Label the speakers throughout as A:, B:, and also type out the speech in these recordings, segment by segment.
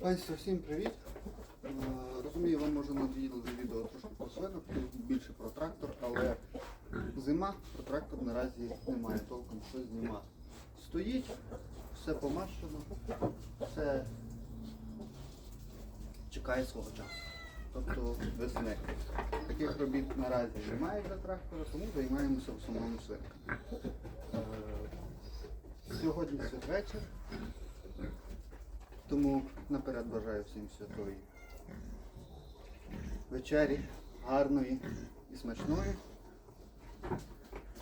A: Панство, всім привіт. Е, Розумію, вам може надоїло за відео трошки про свинок, більше про трактор, але зима, про трактор наразі немає толком що знімати. Стоїть, все помащено, все чекає свого часу. Тобто весни. Таких робіт наразі немає для трактора, тому займаємося в основному свинками. Е, Сьогодні святвечір. Тому наперед бажаю всім святої вечері, гарної і смачної.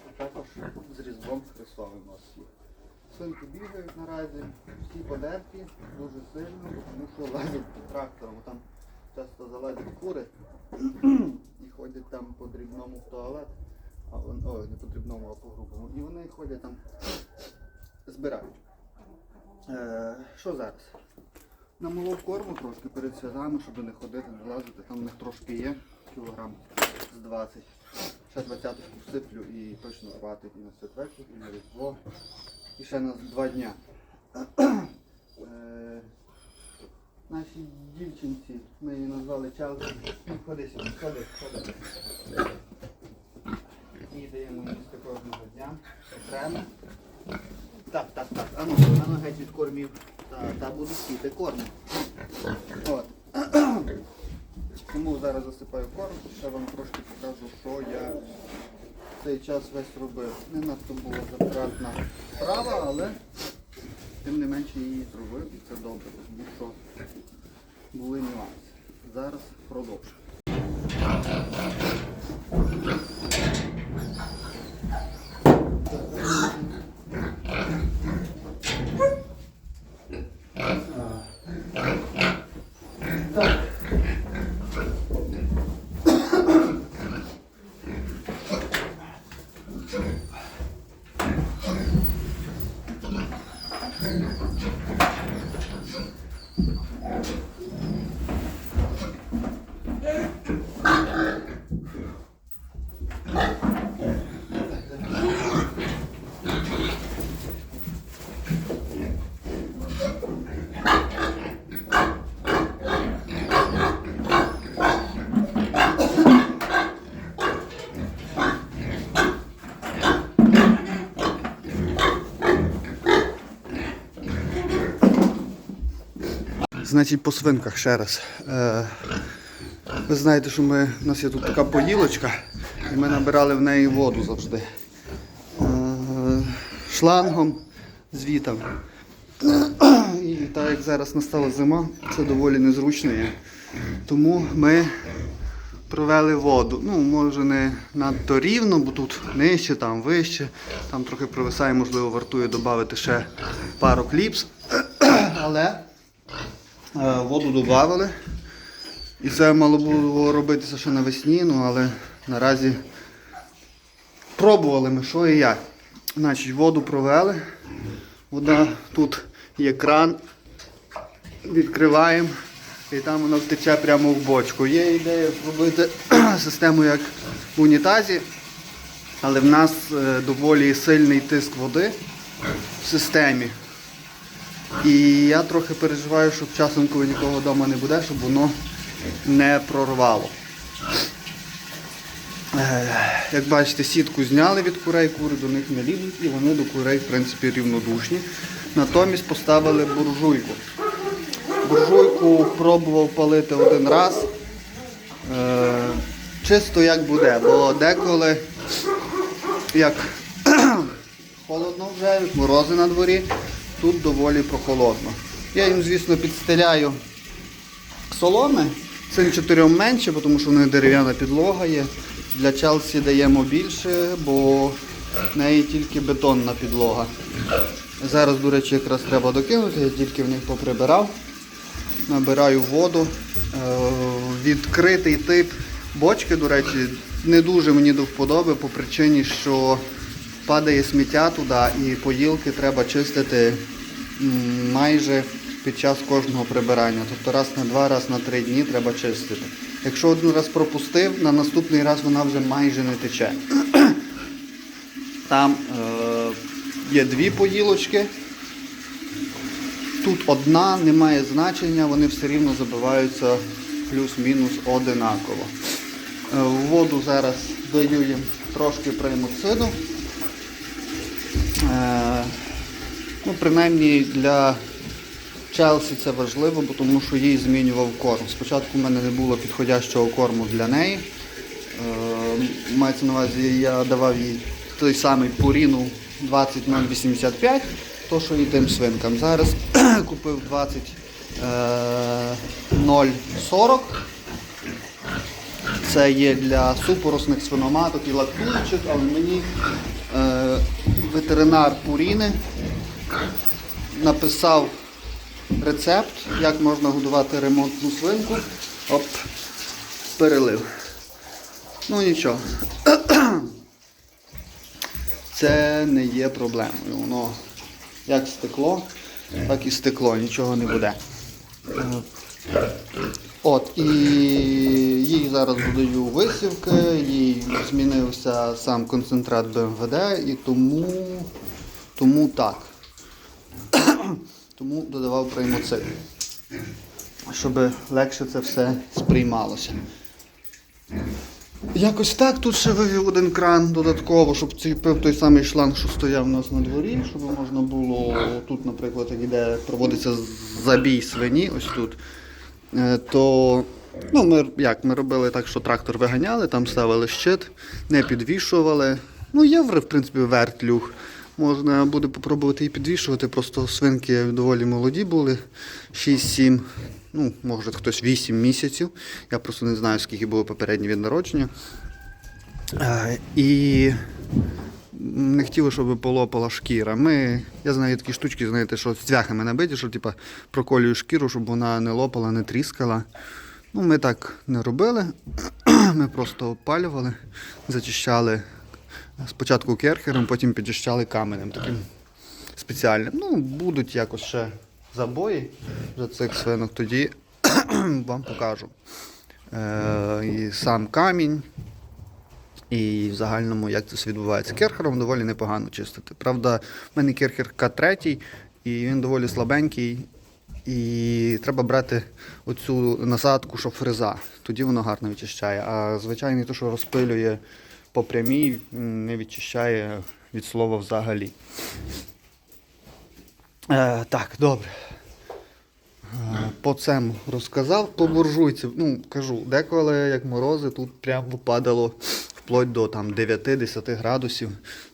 A: А також з Різдвом Христовим всіх. Свинки бігають наразі, всі подерті, дуже сильно, тому що лазять під трактором. Там часто залазять кури і ходять там по дрібному в туалет, а вон, ой, не по дрібному, а по грубому. І вони ходять там, збирають. Е, що зараз? Намолов корму трошки перед святами, щоб не ходити, не лазити. Там в них трошки є, кілограм з 20. Ще 20 всиплю і точно хватить і на святвечір, і на різдво. І ще на два дня. Е, Нашій дівчинці, ми її назвали Челсі. Ходи сюди, ходи, ходи. Їй даємо їсти кожного дня. Окремо. Так, так, так. Ану, ану геть від кормів. Та, та буду сіти корм. От. Тому зараз засипаю корм, ще вам трошки покажу, що я цей час весь робив. Не надто була затратна справа, але тим не менше її зробив і це добре, тому що були нюанси. Зараз продовжую. Значить, по свинках ще раз. Е, ви знаєте, що ми, у нас є тут така поїлочка, і ми набирали в неї воду завжди. Е, шлангом, звітом. І так як зараз настала зима, це доволі незручно є. Тому ми провели воду. Ну, може не надто рівно, бо тут нижче, там вище. Там трохи провисає, можливо, вартує додати ще пару кліпс. Але Воду додали. І це мало було робитися ще навесні, ну але наразі пробували ми що і як. Значить, воду провели. Вода тут є кран. Відкриваємо і там воно втече прямо в бочку. Є ідея зробити систему як в унітазі, але в нас е, доволі сильний тиск води в системі. І я трохи переживаю, щоб часом, коли нікого вдома не буде, щоб воно не прорвало. Е, Як бачите, сітку зняли від курей, кури до них не лізуть і вони до курей в принципі рівнодушні. Натомість поставили буржуйку. Буржуйку пробував палити один раз. Е, Чисто як буде, бо деколи як холодно вже, як морози на дворі, тут доволі прохолодно. Я їм, звісно, підстеляю соломи. Цим чотирьом менше, тому що в них дерев'яна підлога є. Для Челсі даємо більше, бо в неї тільки бетонна підлога. Зараз, до речі, якраз треба докинути, я тільки в них поприбирав. Набираю воду. Е, Відкритий тип бочки, до речі, не дуже мені до вподоби по причині, що падає сміття туди і поїлки треба чистити майже під час кожного прибирання. Тобто раз на два, раз на три дні треба чистити. Якщо один раз пропустив, на наступний раз вона вже майже не тече. Там е, є дві поїлочки. тут одна, немає значення, вони все рівно забиваються плюс-мінус одинаково. Е, В воду зараз даю їм трошки примуциду. Е, Ну, принаймні для Челсі це важливо, бо тому що їй змінював корм. Спочатку в мене не було підходящого корму для неї. Е, Мається на увазі, я давав їй той самий Purino 20085, то що і тим свинкам. Зараз купив 20040. Це є для супоросних свиноматок і лактуючих, але мені е, ветеринар Пуріни написав рецепт, як можна годувати ремонтну свинку. Оп, перелив. Ну нічого. Це не є проблемою. Воно як стекло, так і стекло, нічого не буде. От, і їй зараз додаю висівки, їй змінився сам концентрат БМВД, і тому, тому так. Тому додавав приймоцит, щоб легше це все сприймалося. Якось так тут ще вивів один кран додатково, щоб ціпив той самий шланг, що стояв у нас на дворі, щоб можна було тут, наприклад, як проводиться забій свині, ось тут. Е, То ну, ми, як, ми робили так, що трактор виганяли, там ставили щит, не підвішували. Ну, є в принципі вертлюг. Можна буде попробувати і підвішувати, просто свинки доволі молоді були, 6-7, ну, може хтось 8 місяців. Я просто не знаю, скільки було попереднє від народження. Е, І не хотіли, щоб полопала шкіра. Ми, я знаю такі штучки, знаєте, що з цвяхами набиті, що типа проколюю шкіру, щоб вона не лопала, не тріскала. Ну, ми так не робили. Ми просто опалювали, зачищали спочатку керхером, потім підчищали каменем таким спеціальним. Ну, будуть якось ще забої за цих свинок, тоді вам покажу. Е, і сам камінь, і в загальному, як це відбувається. Керхером доволі непогано чистити. Правда, в мене керхер К3, і він доволі слабенький. І треба брати оцю насадку, щоб фреза. Тоді воно гарно відчищає. А звичайний, то, що розпилює по прямій, не відчищає від слова взагалі. Е, так, добре. Е, По цьому розказав, по буржуйці. Ну, кажу, деколи, як морози, тут прямо падало вплоть до там, 9-10 градусів.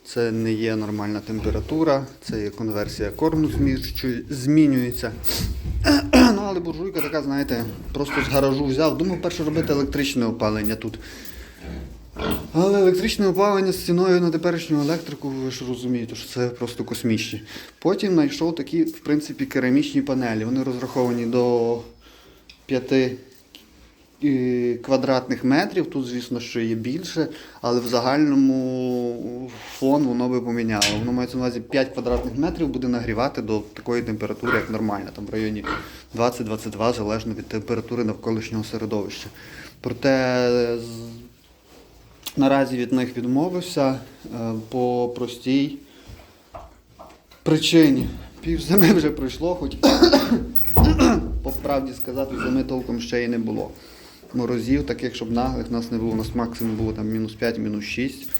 A: Це не є нормальна температура, це є конверсія корму змінюється. ну, але буржуйка така, знаєте, просто з гаражу взяв. Думав перше робити електричне опалення тут. Але електричне опалення з ціною на теперішню електрику, ви ж розумієте, що це просто космічні. Потім знайшов такі, в принципі, керамічні панелі. Вони розраховані до 5 е, квадратних метрів. Тут, звісно, що є більше, але в загальному фон воно би поміняло. Воно мається на увазі 5 квадратних метрів буде нагрівати до такої температури, як нормальна, там в районі 20-22, залежно від температури навколишнього середовища. Проте наразі від них відмовився е, по простій причині. Пів зими вже пройшло, хоч по правді сказати, зими толком ще й не було. Морозів, таких, щоб наглих нас не було. У нас максимум було там мінус 5, мінус 6.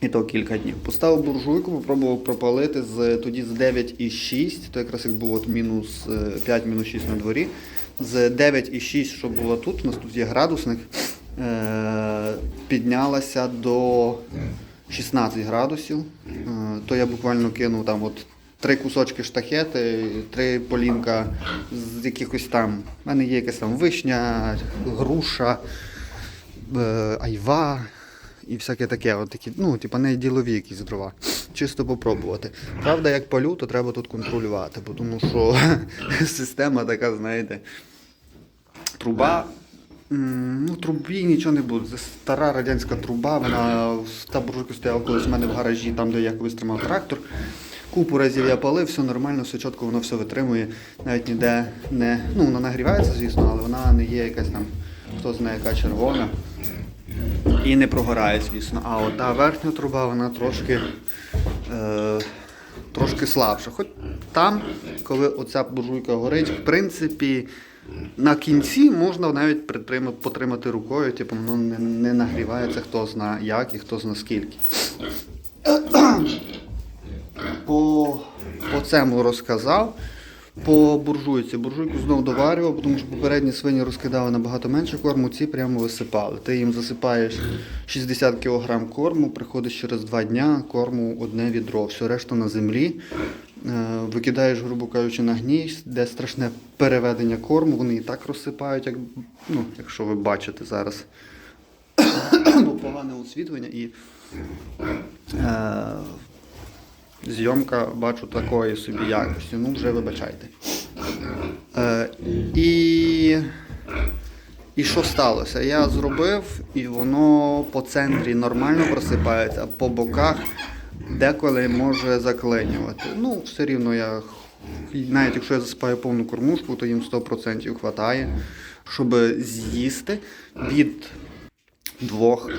A: І то кілька днів. Поставив буржуйку, попробував пропалити з, тоді з 9,6, то якраз як було мінус е, 5, мінус 6 на дворі. З 9,6, що було тут, у нас тут є градусник, е, піднялася до 16 градусів. Е, то я буквально кинув там от три кусочки штахети, три полінка з якихось там. У мене є якась там вишня, груша, е, айва і всяке таке. От такі, ну, типа не ділові якісь дрова. Чисто попробувати. Правда, як палю, то треба тут контролювати, тому що система така, знаєте, труба. Ну, трубі нічого не буде. Це стара радянська труба, вона та буржуйка стояла колись в мене в гаражі, там, де я колись тримав трактор. Купу разів я палив, все нормально, все чітко, воно все витримує. Навіть ніде не. Ну, вона нагрівається, звісно, але вона не є якась там, хто знає, яка червона. І не прогорає, звісно. А от та верхня труба, вона трошки, е, трошки слабша. Хоч там, коли оця буржуйка горить, в принципі, на кінці можна навіть потримати рукою, типу, воно не, не нагрівається, хто зна як і хто зна скільки. По, по цьому розказав. По буржуйці. Буржуйку знов доварював, тому що попередні свині розкидали набагато менше корму, ці прямо висипали. Ти їм засипаєш 60 кг корму, приходиш через 2 дня, корму одне відро, все решта на землі. Е, Викидаєш, грубо кажучи, на гній, де страшне переведення корму, вони і так розсипають, як, ну, якщо ви бачите зараз. Бо погане освітлення і е, зйомка бачу такої собі якості. Ну, вже вибачайте. Е, і, і що сталося? Я зробив, і воно по центрі нормально просипається, а по боках деколи може заклинювати. Ну, все рівно я. Навіть якщо я засипаю повну кормушку, то їм 100% вистачає, щоб з'їсти від двох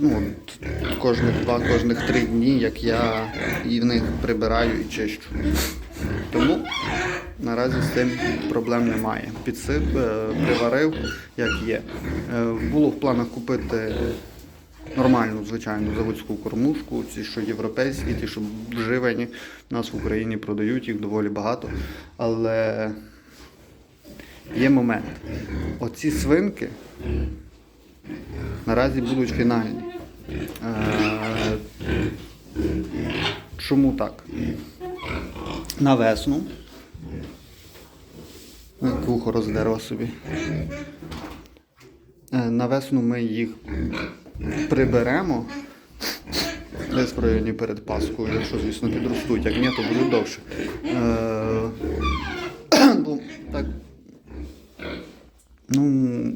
A: ну, от кожних два, кожних три дні, як я і в них прибираю і чищу. Тому наразі з цим проблем немає. Підсип, е, приварив, як є. Е, Було в планах купити нормальну, звичайну заводську кормушку, ці, що європейські, ті, що вживані. Нас в Україні продають їх доволі багато. Але є момент. Оці свинки наразі будуть фінальні. Е, Чому так? На весну. Як Вухо роздерла собі. Е, На весну ми їх приберемо. Десь в районі перед Паскою, якщо, звісно, підростуть. Як ні, то буде довше. Е, бо так Ну,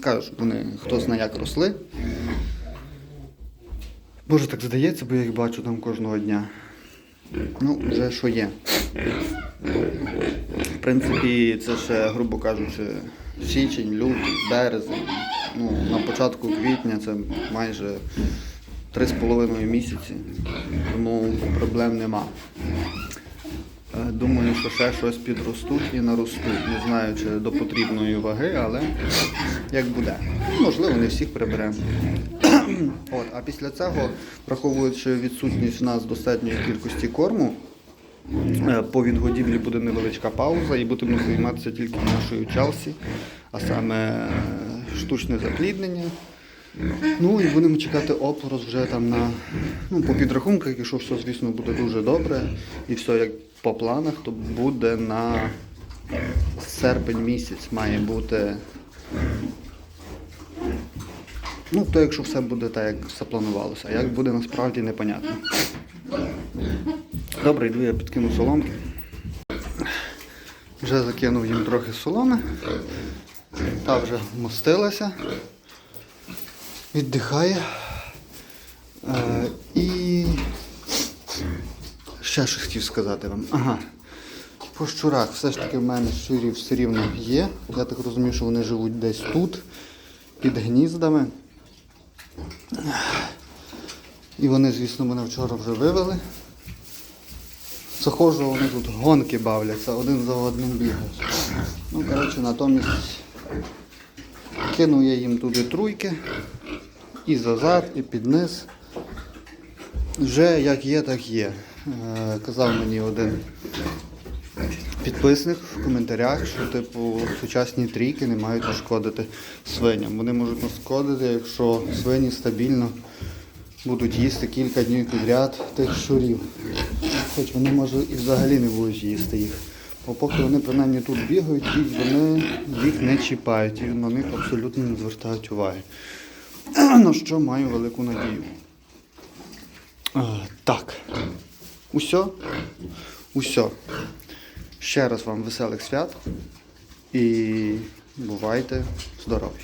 A: скажу, вони хто знає як росли. Боже, так здається, бо я їх бачу там кожного дня. Ну, вже що є. В принципі, це ще, грубо кажучи, січень, лютий, березень. Ну, на початку квітня це майже 3,5 місяці. Тому проблем нема. Думаю, що ще щось підростуть і наростуть. Не знаю, чи до потрібної ваги, але як буде. Можливо, не всіх приберемо. От, а після цього, враховуючи відсутність у нас достатньої кількості корму, е, по відгодівлі буде невеличка пауза і будемо займатися тільки нашою Челсі, а саме е, штучне запліднення. Ну і будемо чекати опорос вже там на ну, по підрахунках, якщо все, звісно, буде дуже добре і все як по планах, то буде на серпень місяць має бути. Ну, то якщо все буде так, як все планувалося. А як буде насправді непонятно. Добре, йду я підкину соломки. Вже закинув їм трохи соломи. Та вже вмостилася віддихає. Е, і ще щось хотів сказати вам. Ага. По щурах все ж таки в мене щурів все рівно є. Я так розумію, що вони живуть десь тут, під гніздами. І вони, звісно, мене вчора вже вивели. Заходжу, вони тут гонки бавляться, один за одним бігають. Ну, коротше, натомість кинув я їм туди труйки. І зазад, і під низ. Вже як є, так є. Е, казав мені один підписник в коментарях, що типу сучасні трійки не мають нашкодити свиням. Вони можуть нашкодити, якщо свині стабільно будуть їсти кілька днів підряд тих щурів. Хоч вони може і взагалі не будуть їсти їх. Бо поки вони принаймні тут бігають, їх вони їх не чіпають і на них абсолютно не звертають уваги. На що маю велику надію. А, так. Усьо. Усьо. Ще раз вам веселих свят і бувайте здорові!